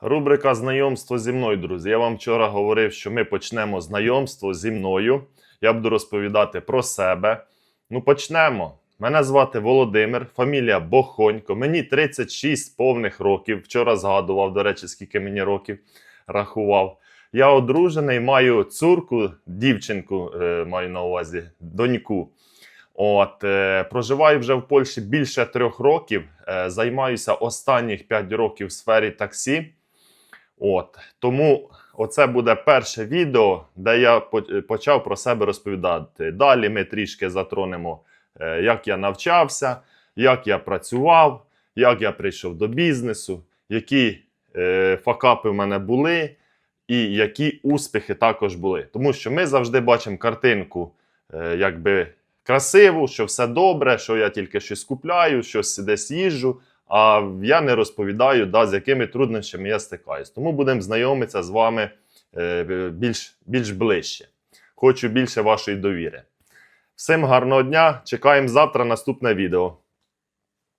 Рубрика знайомство зі мною, друзі. Я вам вчора говорив, що ми почнемо знайомство зі мною. Я буду розповідати про себе. Ну, почнемо. Мене звати Володимир, фамілія Бохонько. Мені 36 повних років. Вчора згадував, до речі, скільки мені років рахував. Я одружений, маю цурку, дівчинку е, маю на увазі, доньку. От, е, проживаю вже в Польщі більше трьох років. Е, займаюся останніх 5 років в сфері таксі. От, тому оце буде перше відео, де я почав про себе розповідати. Далі ми трішки затронемо, е, як я навчався, як я працював, як я прийшов до бізнесу, які е, факапи в мене були, і які успіхи також були. Тому що ми завжди бачимо картинку, е, якби красиву, що все добре, що я тільки щось купляю, щось десь їжджу. А я не розповідаю, да, з якими труднощами я стикаюсь. Тому будемо знайомитися з вами е, більш, більш ближче. Хочу більше вашої довіри. Всім гарного дня! Чекаємо завтра наступне відео.